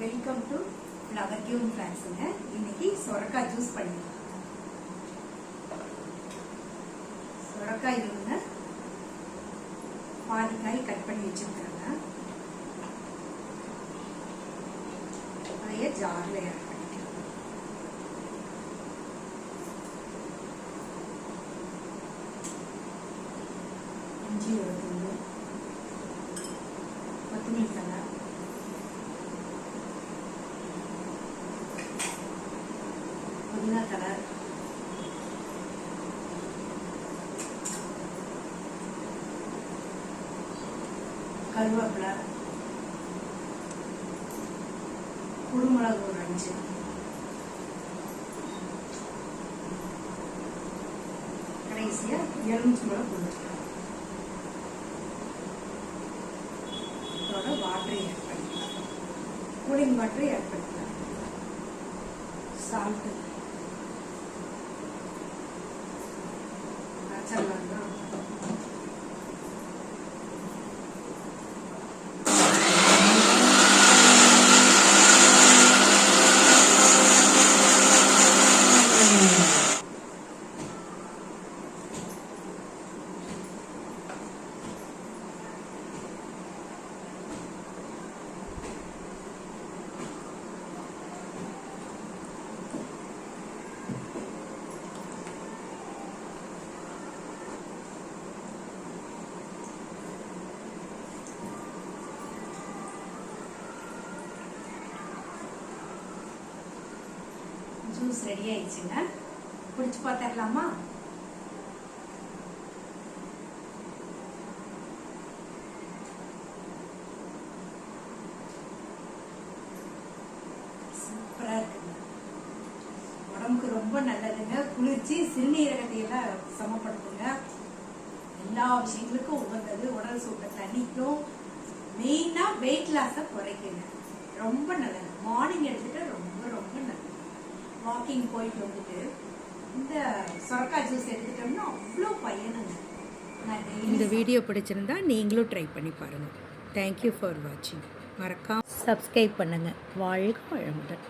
Welcome to flower queen ஃபேன்ஸுங்க இன்னைக்கு சொரக்காய் ஜூஸ் பண்ணிடலாம் சொரக்காய் வந்து பாதி கட் பண்ணி வச்சிருக்கிறேங்க அதையே ஜாரில் ஆட் இஞ்சி ஒரு கொத்தமல்லி தலை புதினா தலை கருவேப்பிலை குருமிளகு ஒரு அஞ்சு. கடைசியா எலுமிச்சு மிளகு போட்டுக்கலாம் இதோட வாட்டரை ஆட் பண்ணிக்கலாம். கூலிங் வாட்டரை ஆட் பண்ணிக்கலாம். Salt Mm-hmm. ஜூஸ் ரெடி ஆயிடுச்சுங்க குடிச்சு பார்த்துடலாமா? சூப்பரா இருக்குங்க. உடம்புக்கு ரொம்ப நல்லதுங்க. குளிர்ச்சி சிறுநீரகத்தையெல்லாம் சமப்படுத்துங்க. எல்லா விஷயங்களுக்கும் உகந்தது. உடல் சூட்டை தணிக்கும். மெயினா வெயிட் லாஸை குறைக்குங்க. ரொம்ப நல்லது. மார்னிங் எடுத்துட்டு ரொம்ப ரொம்ப நல்லது. வாக்கிங் போயிட்டு வந்துட்டு இந்த சொரக்காய் ஜூஸ் எடுத்துட்டோம்னா அவ்வளோ பயனுங்க. இந்த வீடியோ பிடிச்சிருந்தா நீங்களும் ட்ரை பண்ணி பாருங்கள் தேங்க்யூ ஃபார் வாட்சிங் மறக்காம சப்ஸ்கிரைப் பண்ணுங்கள் வாழ்க வளமுடன்.